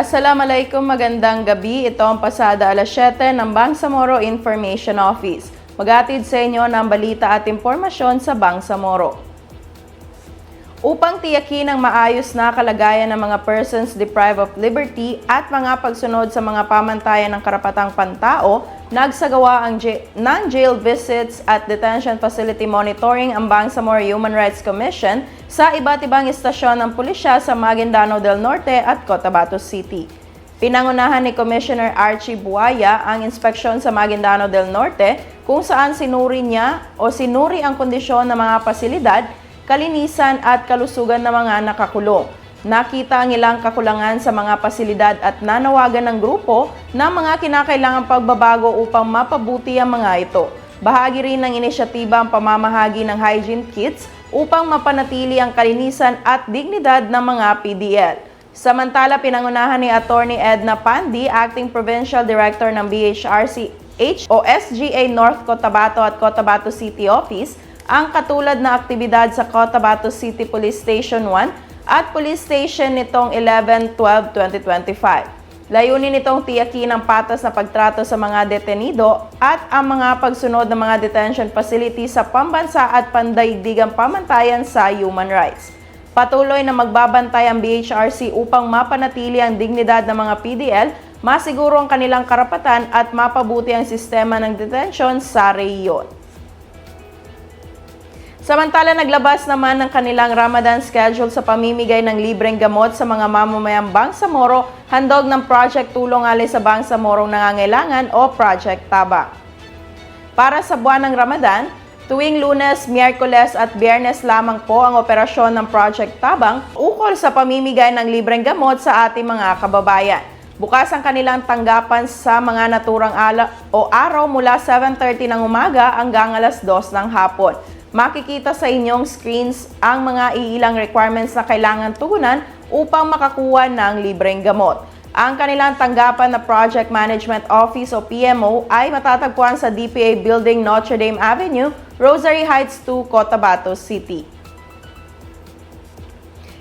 Assalamualaikum, magandang gabi. Ito ang pasada alas 7 ng Bangsamoro Information Office. Magatid sa inyo ng balita at impormasyon sa Bangsamoro. Upang tiyakin ang maayos na kalagayan ng mga persons deprived of liberty at mga pagsunod sa mga pamantayan ng karapatang pantao, nagsagawa ang ng jail visits at detention facility monitoring ang Bangsamoro Human Rights Commission sa iba't ibang istasyon ng pulisya sa Maguindanao del Norte at Cotabato City. Pinangunahan ni Commissioner Archie Buaya ang inspeksyon sa Maguindanao del Norte kung saan sinuri niya o sinuri ang kondisyon ng mga pasilidad, kalinisan at kalusugan ng mga nakakulong. Nakita ang ilang kakulangan sa mga pasilidad at nanawagan ng grupo ng mga kinakailangang pagbabago upang mapabuti ang mga ito. Bahagi rin ng inisyatiba ang pamamahagi ng hygiene kits upang mapanatili ang kalinisan at dignidad ng mga PDL. Samantala, pinangunahan ni Attorney Edna Pandi, Acting Provincial Director ng BHRC H o SGA North Cotabato at Cotabato City Office ang katulad na aktibidad sa Cotabato City Police Station 1 at Police Station nitong 11-12-2025. Layunin nitong tiyakin ang patas na pagtrato sa mga detenido at ang mga pagsunod ng mga detention facility sa pambansa at pandaigdigang pamantayan sa human rights. Patuloy na magbabantay ang BHRC upang mapanatili ang dignidad ng mga PDL, masiguro ang kanilang karapatan at mapabuti ang sistema ng detention sa rehiyon. Samantala, naglabas naman ng kanilang Ramadan schedule sa pamimigay ng libreng gamot sa mga mamamayang Bangsamoro, handog ng Project Tulong Ali sa Bangsamorong Nangangailangan o Project Tabang. Para sa buwan ng Ramadan, tuwing lunes, miyerkules at biyernes lamang po ang operasyon ng Project Tabang ukol sa pamimigay ng libreng gamot sa ating mga kababayan. Bukas ang kanilang tanggapan sa mga naturang ala o araw mula 7.30 ng umaga hanggang alas 2 ng hapon. Makikita sa inyong screens ang mga iilang requirements na kailangan tugunan upang makakuha ng libreng gamot. Ang kanilang tanggapan na Project Management Office o PMO ay matatagpuan sa DPA Building Notre Dame Avenue, Rosary Heights 2, Cotabato City.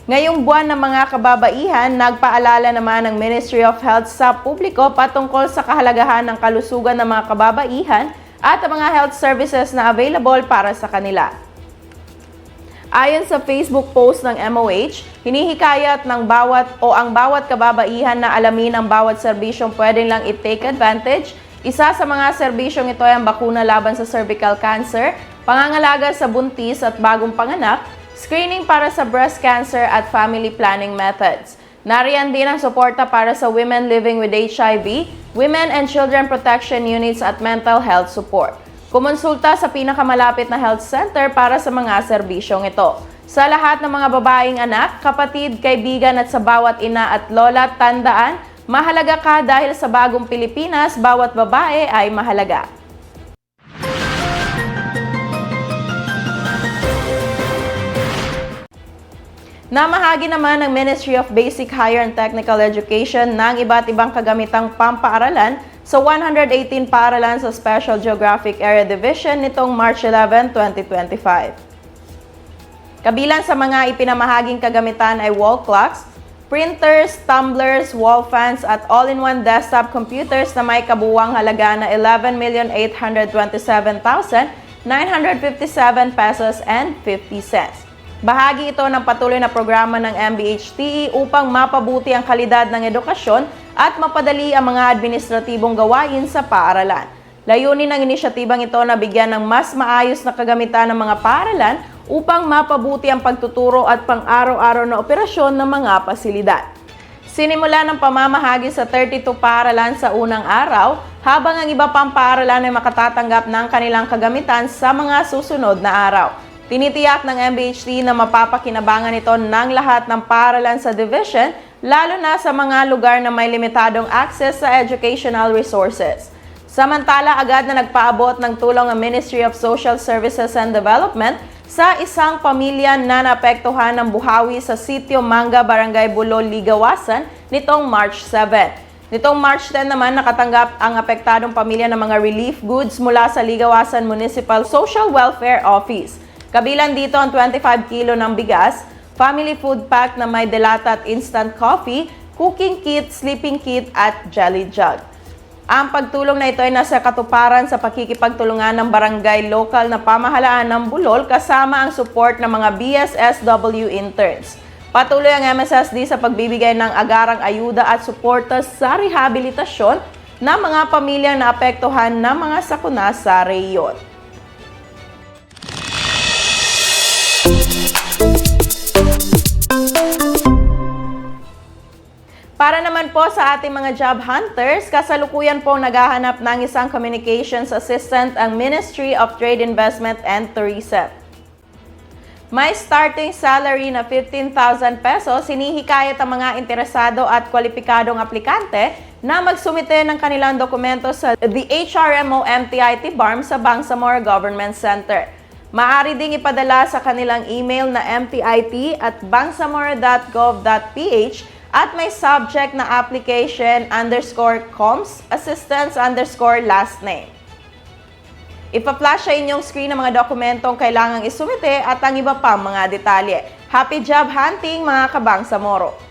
Ngayong buwan ng mga kababaihan, nagpaalala naman ng Ministry of Health sa publiko patungkol sa kahalagahan ng kalusugan ng mga kababaihan at ang mga health services na available para sa kanila. Ayon sa Facebook post ng MOH, hinihikayat ng bawat o ang bawat kababaihan na alamin ang bawat serbisyong pwedeng lang i-take advantage. Isa sa mga serbisyong ito ay ang bakuna laban sa cervical cancer, pangangalaga sa buntis at bagong panganak, screening para sa breast cancer at family planning methods. Nariyan din ang suporta para sa women living with HIV, women and children protection units at mental health support. Kumonsulta sa pinakamalapit na health center para sa mga serbisyong ito. Sa lahat ng mga babaeng anak, kapatid, kaibigan at sa bawat ina at lola, tandaan, mahalaga ka dahil sa bagong Pilipinas, bawat babae ay mahalaga. Namahagi naman ng Ministry of Basic Higher and Technical Education ng iba't ibang kagamitang pampaaralan sa 118 paaralan sa Special Geographic Area Division nitong March 11, 2025. Kabilang sa mga ipinamahaging kagamitan ay wall clocks, printers, tumblers, wall fans at all-in-one desktop computers na may kabuwang halaga na 11,827,957 pesos and 50 cents. Bahagi ito ng patuloy na programa ng MBHTE upang mapabuti ang kalidad ng edukasyon at mapadali ang mga administratibong gawain sa paaralan. Layunin ng inisyatibang ito na bigyan ng mas maayos na kagamitan ng mga paaralan upang mapabuti ang pagtuturo at pang-araw-araw na operasyon ng mga pasilidad. Sinimula ng pamamahagi sa 32 paaralan sa unang araw, habang ang iba pang paaralan ay makatatanggap ng kanilang kagamitan sa mga susunod na araw. Tinitiyak ng MBHT na mapapakinabangan ito ng lahat ng paaralan sa division, lalo na sa mga lugar na may limitadong access sa educational resources. Samantala, agad na nagpaabot ng tulong ang Ministry of Social Services and Development sa isang pamilya na naapektuhan ng buhawi sa sitio Manga, Barangay Bulol, Ligawasan nitong March 7. Nitong March 10 naman nakatanggap ang apektadong pamilya ng mga relief goods mula sa Ligawasan Municipal Social Welfare Office. Kabilang dito ang 25 kilo ng bigas, family food pack na may delata at instant coffee, cooking kit, sleeping kit at jelly jug. Ang pagtulong na ito ay nasa katuparan sa pakikipagtulungan ng barangay lokal na pamahalaan ng Bulol kasama ang support ng mga BSSW interns. Patuloy ang MSSD sa pagbibigay ng agarang ayuda at suporta sa rehabilitasyon ng mga pamilyang naapektuhan ng mga sakuna sa reyon. Para naman po sa ating mga job hunters, kasalukuyan po naghahanap ng isang communications assistant ang Ministry of Trade, Investment and Tourism. May starting salary na 15,000 pesos, sinihikayat ang mga interesado at kwalipikadong aplikante na magsumite ng kanilang dokumento sa the HRMO MTIT BARM sa Bangsamoro Government Center. Maaari ding ipadala sa kanilang email na mtit at bangsamoro.gov.ph at may subject na application underscore coms assistance underscore last name. Ipa-flash sa inyong screen ang mga dokumentong kailangang isumite at ang iba pang mga detalye. Happy job hunting mga kabang sa Moro!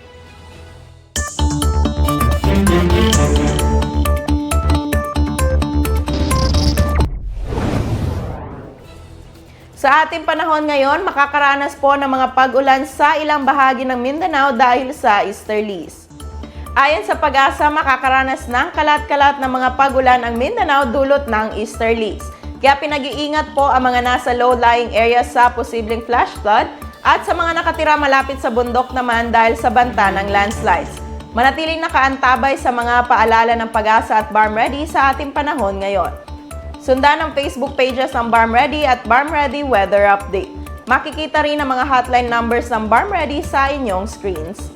Sa ating panahon ngayon, makakaranas po ng mga pag-ulan sa ilang bahagi ng Mindanao dahil sa easterlies. Ayon sa pag-asa, makakaranas ng kalat-kalat ng mga pag-ulan ang Mindanao dulot ng easterlies. Kaya pinag-iingat po ang mga nasa low-lying areas sa posibleng flash flood at sa mga nakatira malapit sa bundok naman dahil sa banta ng landslides. Manatiling nakaantabay sa mga paalala ng pag-asa at Barm Ready sa ating panahon ngayon. Sundan ang Facebook pages ng Barm Ready at Barm Ready Weather Update. Makikita rin ang mga hotline numbers ng Barm Ready sa inyong screens.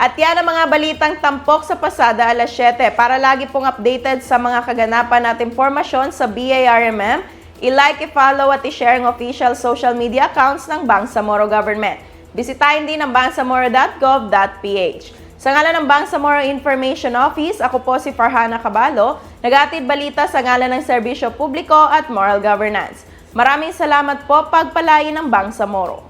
At yan ang mga balitang tampok sa pasada alas 7. Para lagi pong updated sa mga kaganapan at impormasyon sa BARMM, i-like, i-follow at i-share ang official social media accounts ng Bangsamoro Government. Bisitahin din ang bangsamoro.gov.ph. Sa ngalan ng Bangsamoro Information Office, ako po si Farhana Cabalo, nagatid balita sa ngalan ng Serbisyo Publiko at Moral Governance. Maraming salamat po pagpalain ng Bangsamoro.